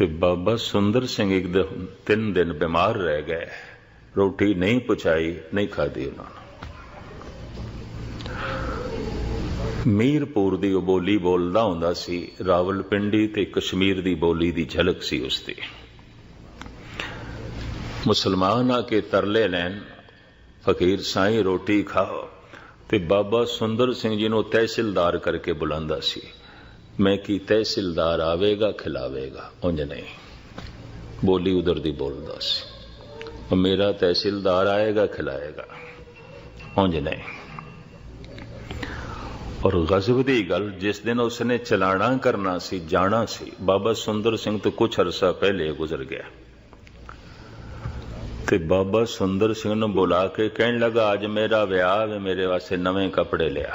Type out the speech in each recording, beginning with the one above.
ਤੇ ਬਾਬਾ ਸੁੰਦਰ ਸਿੰਘ ਇੱਕ ਦਿਨ ਤਿੰਨ ਦਿਨ ਬਿਮਾਰ ਰਹਿ ਗਏ। ਰੋਟੀ ਨਹੀਂ ਪਚਾਈ ਨਹੀਂ ਖਾਦੀ ਉਹਨਾਂ ਨੇ। ਮੀਰਪੁਰ ਦੀ ਉਹ ਬੋਲੀ ਬੋਲਦਾ ਹੁੰਦਾ ਸੀ, ਰਾਵਲਪਿੰਡੀ ਤੇ ਕਸ਼ਮੀਰ ਦੀ ਬੋਲੀ ਦੀ ਝਲਕ ਸੀ ਉਸ ਦੀ ਮੁਸਲਮਾਨ ਆ ਕੇ ਤਰਲੇ ਲੈਣ, ਫਕੀਰ ਸਾਈਂ ਰੋਟੀ ਖਾਓ ਤੇ ਬਾਬਾ ਸੁੰਦਰ ਸਿੰਘ ਜੀ ਨੂੰ ਤਹਿਸੀਲਦਾਰ ਕਰਕੇ ਬੁਲਾਉਂਦਾ ਸੀ। ਮੈਂ ਕੀ ਤਹਿਸੀਲਦਾਰ ਆਵੇਗਾ, ਖਿਲਾਵੇਗਾ, ਉਂਝ ਨਹੀਂ। ਬੋਲੀ ਉਧਰ ਦੀ ਬੋਲਦਾ ਸੀ। ਮੇਰਾ ਤਹਿਸੀਲਦਾਰ ਆਏਗਾ, ਖਿਲਾਏਗਾ, ਉਂਝ ਨਹੀਂ। ਔਰ ਗਜ਼ਬ ਦੀ ਗੱਲ ਜਿਸ ਦਿਨ ਉਸਨੇ ਚਲਾਣਾ ਕਰਨਾ ਸੀ, ਜਾਣਾ ਸੀ, ਬਾਬਾ ਸੁੰਦਰ ਸਿੰਘ ਤੋਂ ਕੁਝ ਅਰਸਾ ਪਹਿਲੇ ਗੁਜ਼ਰ ਗਿਆ। ਤੇ ਬਾਬਾ ਸੁੰਦਰ ਸਿੰਘ ਨੂੰ ਬੁਲਾ ਕੇ ਕਹਿਣ ਲੱਗਾ, ਅੱਜ ਮੇਰਾ ਵਿਆਹ ਹੈ ਮੇਰੇ ਵਾਸਤੇ ਨਵੇਂ ਕੱਪੜੇ ਲਿਆ।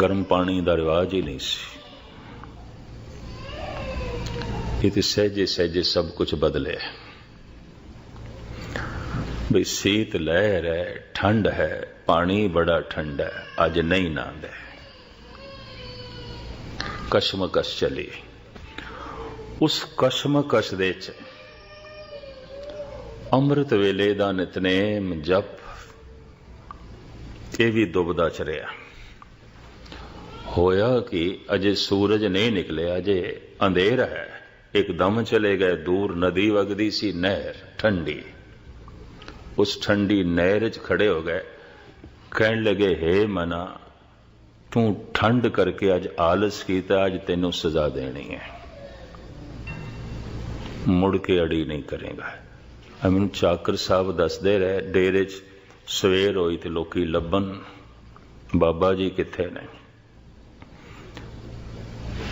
ਗਰਮ ਪਾਣੀ ਦਾ ਰਿਵਾਜ ਹੀ ਨਹੀਂ ਸੀ। ਇਹ ਤੇ ਸਹਿਜੇ ਸਹਿਜੇ ਸਭ ਕੁਝ ਬਦਲਿਆ ਬਈ ਸੀਤ ਲਹਿਰ ਹੈ, ਠੰਡ ਹੈ, ਪਾਣੀ ਬੜਾ ਠੰਡਾ ਹੈ, ਅੱਜ ਨਹੀਂ ਨਾਂਦਾ ਕਸ਼ਮਕਸ਼ ਚਲੀ। ਉਸ ਕਸ਼ਮਕਸ਼ ਦੇ ਚ ਅੰਮ੍ਰਿਤ ਵੇਲੇ ਦਾ ਨਿਤਨੇਮ ਜਪ, ਇਹ ਵੀ ਦੁਬਦਾ ਚ ਰਿਹਾ। ਹੋਇਆ ਕਿ ਅਜੇ ਸੂਰਜ ਨਹੀਂ ਨਿਕਲਿਆ, ਅਜੇ ਅੰਧੇਰ ਹੈ। ਇੱਕਦਮ ਚਲੇ ਗਏ ਦੂਰ, ਨਦੀ ਵਗਦੀ ਸੀ, ਨਹਿਰ ਠੰਡੀ। ਉਸ ਠੰਡੀ ਨਹਿਰ 'ਚ ਖੜੇ ਹੋ ਗਏ। ਕਹਿਣ ਲੱਗੇ, ਹੈ ਮਨਾ, ਤੂੰ ਠੰਡ ਕਰਕੇ ਅੱਜ ਆਲਸ ਕੀਤਾ, ਅੱਜ ਤੈਨੂੰ ਸਜ਼ਾ ਦੇਣੀ ਹੈ। ਮੁੜ ਕੇ ਅੜੀ ਨਹੀਂ ਕਰੇਗਾ। ਮੈਨੂੰ ਚਾਕਰ ਸਾਹਿਬ ਦੱਸਦੇ ਰਹੇ, ਡੇਰੇ 'ਚ ਸਵੇਰ ਹੋਈ ਤੇ ਲੋਕੀ ਲੱਭਣ, ਬਾਬਾ ਜੀ ਕਿੱਥੇ ਨੇ?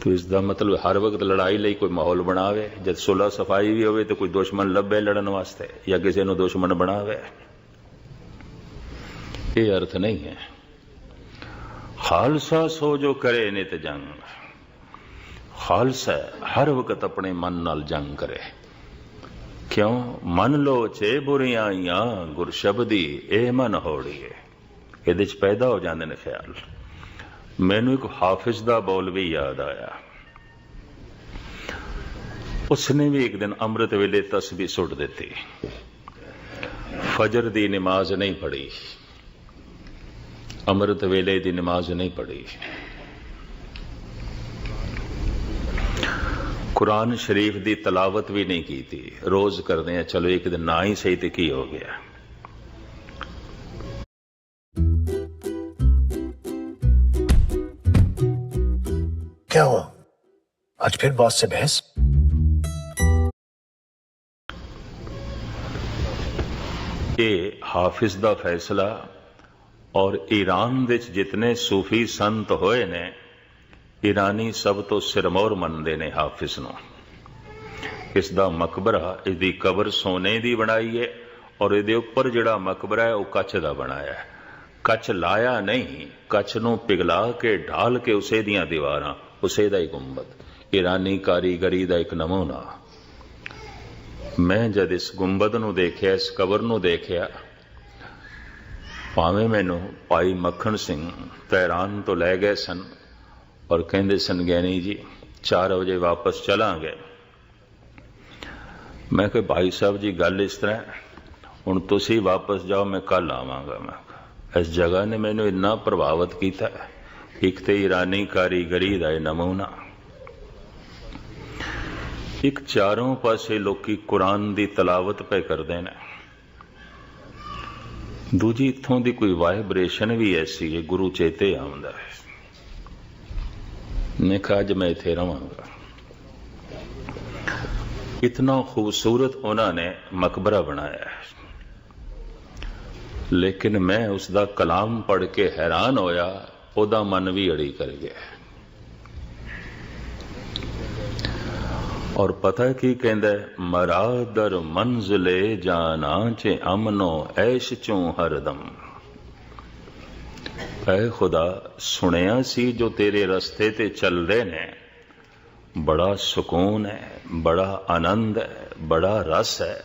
ਤੋ ਇਸ ਦਾ ਮਤਲਬ ਹਰ ਵਕਤ ਲੜਾਈ ਲਈ ਕੋਈ ਮਾਹੌਲ ਬਣਾਵੇ, ਜਦ ਸੁਲਾ ਸਫ਼ਾਈ ਵੀ ਹੋਵੇ ਤੇ ਕੋਈ ਦੁਸ਼ਮਣ ਲੱਭੇ ਲੜਨ ਵਾਸਤੇ ਜਾਂ ਕਿਸੇ ਨੂੰ ਦੁਸ਼ਮਣ ਬਣਾਵੇ। ਇਹ ਅਰਥ ਨਹੀਂ ਹੈ। ਖਾਲਸਾ ਸੋ ਜੋ ਕਰੇ ਨਿਤ ਜੰਗ। ਖਾਲਸਾ ਹਰ ਵਕਤ ਆਪਣੇ ਮਨ ਨਾਲ ਜੰਗ ਕਰੇ। ਕਿਉਂ? ਮਨ ਲੋ ਚੇ ਬੁਰੀਆਂ ਆਈਆਂ, ਗੁਰ ਸ਼ਬਦੀ ਇਹ ਮਨ ਹੋੜੀਏ। ਇਹਦੇ ਚ ਪੈਦਾ ਹੋ ਜਾਂਦੇ ਨੇ ਖਿਆਲ। ਮੈਨੂੰ ਇੱਕ ਹਾਫਿਜ਼ ਦਾ ਬੋਲ ਵੀ ਯਾਦ ਆਇਆ। ਉਸਨੇ ਵੀ ਇੱਕ ਦਿਨ ਅੰਮ੍ਰਿਤ ਵੇਲੇ ਤਸਬੀਹ ਸੁੱਟ ਦਿੱਤੀ। ਫਜਰ ਦੀ ਨਮਾਜ਼ ਨਹੀਂ ਪੜ੍ਹੀ। ਅੰਮ੍ਰਿਤ ਵੇਲੇ ਦੀ ਨਮਾਜ਼ ਨਹੀਂ ਪੜ੍ਹੀ। ਕੁਰਾਨ ਸ਼ਰੀਫ ਦੀ ਤਲਾਵਤ ਵੀ ਨਹੀਂ ਕੀਤੀ। ਰੋਜ਼ ਕਰਦੇ ਆ, ਚਲੋ ਇੱਕ ਦਿਨ ਨਾ ਹੀ ਸਹੀ ਤੇ ਕੀ ਹੋ ਗਿਆ? क्या हुआ आज फिर बॉस से बहस ਇਹ ਹਾਫਿਜ਼ ਦਾ ਫੈਸਲਾ ਔਰ ਈਰਾਨ ਵਿੱਚ ਜਿਤਨੇ ਸੂਫੀ ਸੰਤ ਹੋਏ ਨੇ ਈਰਾਨੀ ਸਭ ਤੋਂ ਸਿਰਮੌਰ ਮੰਨਦੇ ਨੇ ਹਾਫਿਜ਼ ਨੂੰ ਇਸ ਦਾ ਮਕਬਰਾ ਇਹਦੀ ਕਬਰ ਸੋਨੇ ਦੀ ਬਣਾਈ ਹੈ ਔਰ ਇਹਦੇ ਉੱਪਰ ਜਿਹੜਾ ਮਕਬਰਾ ਹੈ ਉਹ ਕੱਚ ਦਾ ਬਣਾਇਆ ਹੈ ਕੱਚ ਲਾਇਆ ਨਹੀਂ ਕੱਚ ਨੂੰ ਪਿਘਲਾ ਕੇ ਢਾਲ ਕੇ ਉਸੇ ਦੀਆਂ ਦੀਵਾਰਾਂ ਉਸੇ ਦਾ ਹੀ ਗੁੰਬਦ ਈਰਾਨੀ ਕਾਰੀਗਰੀ ਦਾ ਇੱਕ ਨਮੂਨਾ। ਮੈਂ ਜਦ ਇਸ ਗੁੰਬਦ ਨੂੰ ਦੇਖਿਆ, ਇਸ ਕਬਰ ਨੂੰ ਦੇਖਿਆ, ਭਾਵੇਂ ਮੈਨੂੰ ਭਾਈ ਮੱਖਣ ਸਿੰਘ ਤਹਿਰਾਨ ਤੋਂ ਲੈ ਗਏ ਸਨ ਔਰ ਕਹਿੰਦੇ ਸਨ, ਗਿਆਨੀ ਜੀ 4 ਵਜੇ ਵਾਪਸ ਚਲਾਂਗੇ। ਮੈਂ ਕਿਹਾ, ਭਾਈ ਸਾਹਿਬ ਜੀ, ਗੱਲ ਇਸ ਤਰ੍ਹਾਂ ਹੁਣ ਤੁਸੀਂ ਵਾਪਸ ਜਾਓ, ਮੈਂ ਕੱਲ ਆਵਾਂਗਾ। ਮੈਂ ਇਸ ਜਗ੍ਹਾ ਨੇ ਮੈਨੂੰ ਇੰਨਾ ਪ੍ਰਭਾਵਿਤ ਕੀਤਾ ਇੱਕ ਤੇ ਈਰਾਨੀ ਕਾਰੀਗਰੀ ਦਾ ਇਹ ਨਮੂਨਾ। ਇੱਕ ਚਾਰੋਂ ਪਾਸੇ ਲੋਕੀ ਕੁਰਾਨ ਦੀ ਤਲਾਵਤ ਪੈ ਕਰਦੇ ਨੇ। ਦੂਜੀ ਇਥੋਂ ਦੀ ਕੋਈ ਵਾਈਬ੍ਰੇਸ਼ਨ ਵੀ ਐਸੀ ਹੈ, ਗੁਰੂ ਚੇਤੇ ਆਉਂਦਾ ਹੈ। ਮੈਂ ਕਿਹਾ, ਅੱਜ ਮੈਂ ਇੱਥੇ ਰਵਾਂਗਾ। ਇਤਨਾ ਖੂਬਸੂਰਤ ਉਹਨਾਂ ਨੇ ਮਕਬਰਾ ਬਣਾਇਆ ਹੈ। ਲੇਕਿਨ ਮੈਂ ਉਸ ਦਾ ਕਲਾਮ ਪੜ੍ਹ ਕੇ ਹੈਰਾਨ ਹੋਇਆ ਉਹਦਾ ਮਨ ਵੀ ਅੜੀ ਕਰ ਗਿਆ। ਔਰ ਪਤਾ ਕੀ ਕਹਿੰਦਾ ਹੈ? ਮਰਾਦਰ ਮੰਜ਼ਲੇ ਜਾਣਾ ਚ ਅਮਨੋ ਐਸ਼ ਚੋਂ ਹਰਦਮ। ਐ ਖੁਦਾ, ਸੁਣਿਆ ਸੀ ਜੋ ਤੇਰੇ ਰਸਤੇ ਤੇ ਚੱਲਦੇ ਨੇ? ਬੜਾ ਸਕੂਨ ਹੈ, ਬੜਾ ਆਨੰਦ ਹੈ, ਬੜਾ ਰਸ ਹੈ।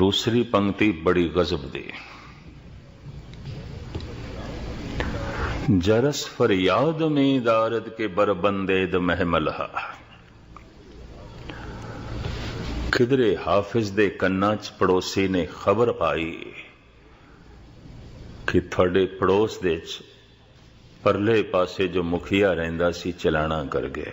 ਪਰ ਦੂਸਰੀ ਪੰਕਤੀ ਬੜੀ ਗਜ਼ਬ ਦੀ ਜਰਸ ਫਰਿਆਦ में दारद के बरबंदेद महमलहा ਕਿਧਰੇ ਹਾਫਿਜ਼ ਦੇ ਕੰਨਾਂ 'ਚ ਪੜੋਸੀ ਨੇ ਖਬਰ ਪਾਈ ਕਿ ਤੁਹਾਡੇ ਪੜੋਸ ਦੇ ਵਿੱਚ ਪਰਲੇ ਪਾਸੇ ਜੋ ਮੁਖੀਆ ਰਹਿੰਦਾ ਸੀ ਚਲਾਣਾ ਕਰ ਗਿਆ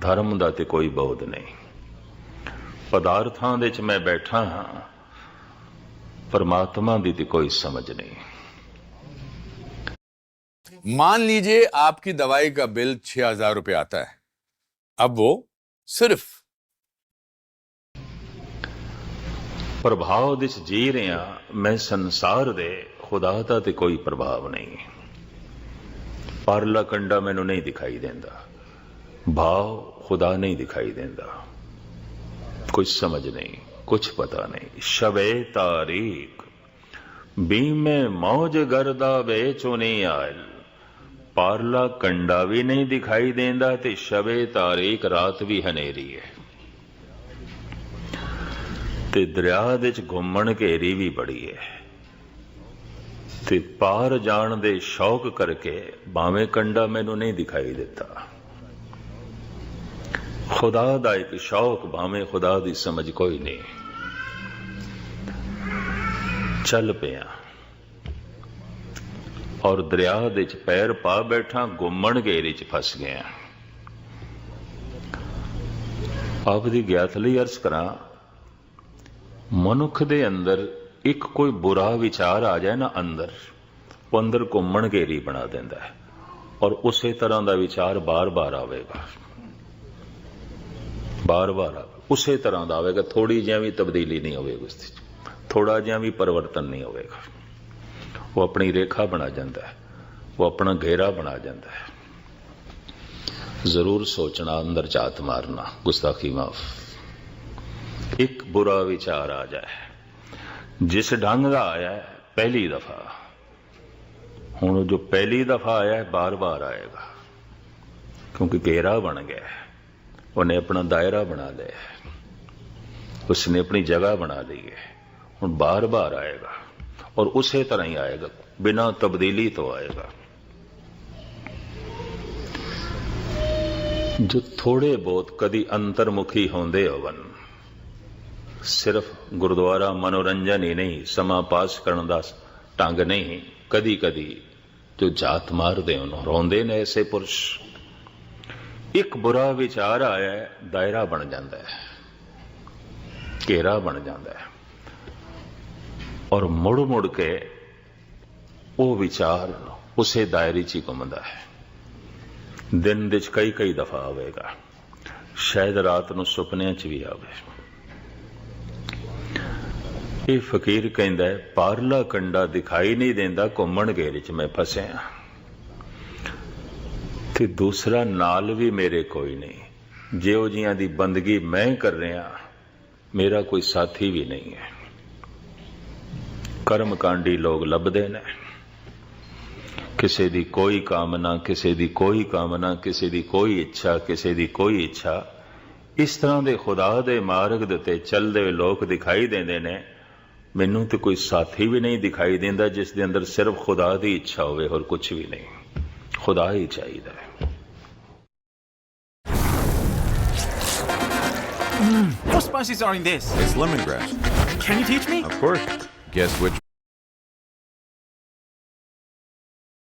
ਧਰਮ ਦਾ ਤੇ ਕੋਈ ਬੋਧ ਨਹੀਂ ਪਦਾਰਥਾਂ ਦੇ ਚ ਮੈਂ ਬੈਠਾ ਹਾਂ परमात्मा ਦੀ ਤੇ ਕੋਈ ਸਮਝ ਨਹੀਂ मान लीजिए आपकी दवाई का बिल छह हजार रुपये आता है अब वो सिर्फ ਪ੍ਰਭਾਵ ਦੇ ਚ ਜੀ ਰਿਹਾ ਮੈਂ ਸੰਸਾਰ ਦੇ ਖੁਦਾ ਦਾ ਤੇ ਕੋਈ ਪ੍ਰਭਾਵ ਨਹੀਂ ਪਰਲਾ ਕੰਡਾ ਮੈਨੂੰ ਨਹੀਂ ਦਿਖਾਈ ਦਿੰਦਾ ਭਾਵ ਖੁਦਾ ਨਹੀਂ ਦਿਖਾਈ ਦਿੰਦਾ। ਕੁਝ ਸਮਝ ਨਹੀਂ ਕੁਝ ਪਤਾ ਨਹੀਂ। ਸ਼ਬੇ ਤਾਰੀਕ ਬੀਮੇ ਮੌਜ ਗਰਦਾ ਵੇਚੋ ਨਹੀਂ ਆਇਲ। ਪਾਰਲਾ ਕੰਡਾ ਵੀ ਨਹੀਂ ਦਿਖਾਈ ਦਿੰਦਾ ਤੇ ਸ਼ਬੇ ਤਾਰੀਖ ਰਾਤ ਵੀ ਹਨੇਰੀ ਹੈ। ਤੇ ਦਰਿਆ ਦੇ ਵਿੱਚ ਘੁੰਮਣ ਘੇਰੀ ਵੀ ਬੜੀ ਹੈ। ਤੇ ਪਾਰ ਜਾਣ ਦੇ ਸ਼ੌਕ ਕਰਕੇ ਭਾਵੇਂ ਕੰਡਾ ਮੈਨੂੰ ਨਹੀਂ ਦਿਖਾਈ ਦਿੱਤਾ। ਖੁਦਾ ਦਾ ਇੱਕ ਸ਼ੌਕ ਭਾਵੇਂ ਖੁਦਾ ਦੀ ਸਮਝ ਕੋਈ ਨਹੀਂ। ਚੱਲ ਪਿਆ। ਔਰ ਦਰਿਆ ਦੇ ਵਿੱਚ ਪੈਰ ਪਾ ਬੈਠਾ ਘੁੰਮਣ ਘੇਰੀ ਚ ਫਸ ਗਿਆ। ਆਪ ਦੀ ਗਿਆਤ ਲਈ ਅਰਜ਼ ਕਰਾਂ, ਮਨੁੱਖ ਦੇ ਅੰਦਰ ਇੱਕ ਕੋਈ ਬੁਰਾ ਵਿਚਾਰ ਆ ਜਾਏ ਨਾ ਅੰਦਰ, ਉਹ ਅੰਦਰ ਘੁੰਮਣ ਘੇਰੀ ਬਣਾ ਦਿੰਦਾ ਹੈ। ਔਰ ਉਸੇ ਤਰ੍ਹਾਂ ਦਾ ਵਿਚਾਰ ਬਾਰ-ਬਾਰ ਆਵੇਗਾ। ਬਾਰ-ਬਾਰ ਉਸੇ ਤਰ੍ਹਾਂ ਦਾ ਆਵੇਗਾ ਥੋੜੀ ਜਿਹੀ ਵੀ ਤਬਦੀਲੀ ਨਹੀਂ ਹੋਵੇਗੀ ਉਸ ਵਿੱਚ। ਥੋੜਾ ਜਿਹਾ ਵੀ ਪਰਿਵਰਤਨ ਨਹੀਂ ਹੋਵੇਗਾ ਉਹ ਆਪਣੀ ਰੇਖਾ ਬਣਾ ਜਾਂਦਾ ਹੈ। ਉਹ ਆਪਣਾ ਘੇਰਾ ਬਣਾ ਜਾਂਦਾ ਹੈ। ਜ਼ਰੂਰ ਸੋਚਣਾ, ਅੰਦਰ ਝਾਤ ਮਾਰਨਾ। ਗੁਸਤਾਖੀ ਮਾਫ। ਇੱਕ ਬੁਰਾ ਵਿਚਾਰ ਆ ਜਾਏ। ਜਿਸ ਢੰਗ ਦਾ ਆਇਆ ਪਹਿਲੀ ਦਫਾ। ਹੁਣ ਜੋ ਪਹਿਲੀ ਦਫਾ ਆਇਆ ਹੈ, ਬਾਰ-ਬਾਰ ਆਏਗਾ। ਕਿਉਂਕਿ ਘੇਰਾ ਬਣ ਗਿਆ ਹੈ। ਉਹਨੇ ਆਪਣਾ ਦਾਇਰਾ ਬਣਾ ਲਿਆ ਉਸਨੇ ਆਪਣੀ ਜਗ੍ਹਾ ਬਣਾ ਲਈ ਹੈ। ਹੁਣ ਬਾਰ-ਬਾਰ ਆਏਗਾ ਔਰ ਉਸੇ ਤਰ੍ਹਾਂ ਹੀ ਆਏਗਾ, ਬਿਨਾਂ ਤਬਦੀਲੀ ਤੋਂ ਆਏਗਾ। ਜੋ ਥੋੜੇ ਬਹੁਤ ਕਦੀ ਅੰਤਰਮੁਖੀ ਹੁੰਦੇ ਹੋਵਨ, ਸਿਰਫ ਗੁਰਦੁਆਰਾ ਮਨੋਰੰਜਨ ਹੀ ਨਹੀਂ, ਸਮਾਂ ਪਾਸ ਕਰਨ ਦਾ ਢੰਗ ਨਹੀਂ ਕਦੀ ਕਦੀ ਜੋ ਜਾਤ ਮਾਰਦੇ ਉਹਨੂੰ ਰੋਂਦੇ ਨੇ ਐਸੇ ਪੁਰਸ਼। ਇੱਕ ਬੁਰਾ ਵਿਚਾਰ ਆਇਆ ਦਾਇਰਾ ਬਣ ਜਾਂਦਾ ਹੈ, ਘੇਰਾ ਬਣ ਜਾਂਦਾ ਹੈ। ਔਰ ਮੁੜ ਮੁੜ ਕੇ ਉਹ ਵਿਚਾਰ ਉਸੇ ਦਾਇਰੇ 'ਚ ਹੀ ਘੁੰਮਦਾ ਹੈ। ਦਿਨ ਵਿੱਚ ਕਈ ਕਈ ਦਫਾ ਆਵੇਗਾ। ਸ਼ਾਇਦ ਰਾਤ ਨੂੰ ਸੁਪਨਿਆਂ 'ਚ ਵੀ ਆਵੇ। ਇਹ ਫਕੀਰ ਕਹਿੰਦਾ ਪਾਰਲਾ ਕੰਡਾ ਦਿਖਾਈ ਨਹੀਂ ਦਿੰਦਾ, ਘੁੰਮਣ ਘੇਰੇ 'ਚ ਮੈਂ ਫਸਿਆ। ਤੇ ਦੂਸਰਾ ਨਾਲ ਵੀ ਮੇਰੇ ਕੋਈ ਨਹੀਂ। ਜਿਉ ਜੀਆਂ ਦੀ ਬੰਦਗੀ ਮੈਂ ਕਰ ਰਿਹਾ, ਮੇਰਾ ਕੋਈ ਸਾਥੀ ਵੀ ਨਹੀਂ ਹੈ। ਕਰਮਕਾਂਡੀ ਲੋਕ ਲੱਭਦੇ ਨੇ। ਕਿਸੇ ਦੀ ਕੋਈ ਕਾਮਨਾ, ਕਿਸੇ ਦੀ ਕੋਈ ਕਾਮਨਾ, ਕਿਸੇ ਦੀ ਕੋਈ ਇੱਛਾ, ਕਿਸੇ ਦੀ ਕੋਈ ਇੱਛਾ। ਇਸ ਤਰ੍ਹਾਂ ਦੇ ਖੁਦਾ ਦੇ ਮਾਰਗ ਦੇ ਤੇ ਚੱਲਦੇ ਹੋਏ ਲੋਕ ਦਿਖਾਈ ਦਿੰਦੇ ਨੇ। ਮੈਨੂੰ ਤੇ ਕੋਈ ਸਾਥੀ ਵੀ ਨਹੀਂ ਦਿਖਾਈ ਦਿੰਦਾ ਜਿਸ ਦੇ ਅੰਦਰ ਸਿਰਫ ਖੁਦਾ ਦੀ ਇੱਛਾ ਹੋਵੇ, ਹੋਰ ਕੁਝ ਵੀ ਨਹੀਂ। ਖੁਦਾ ਹੀ ਚਾਹੀਦਾ ਹੈ। Spices are in this? It's lemongrass. Can you teach me? Of course. Guess which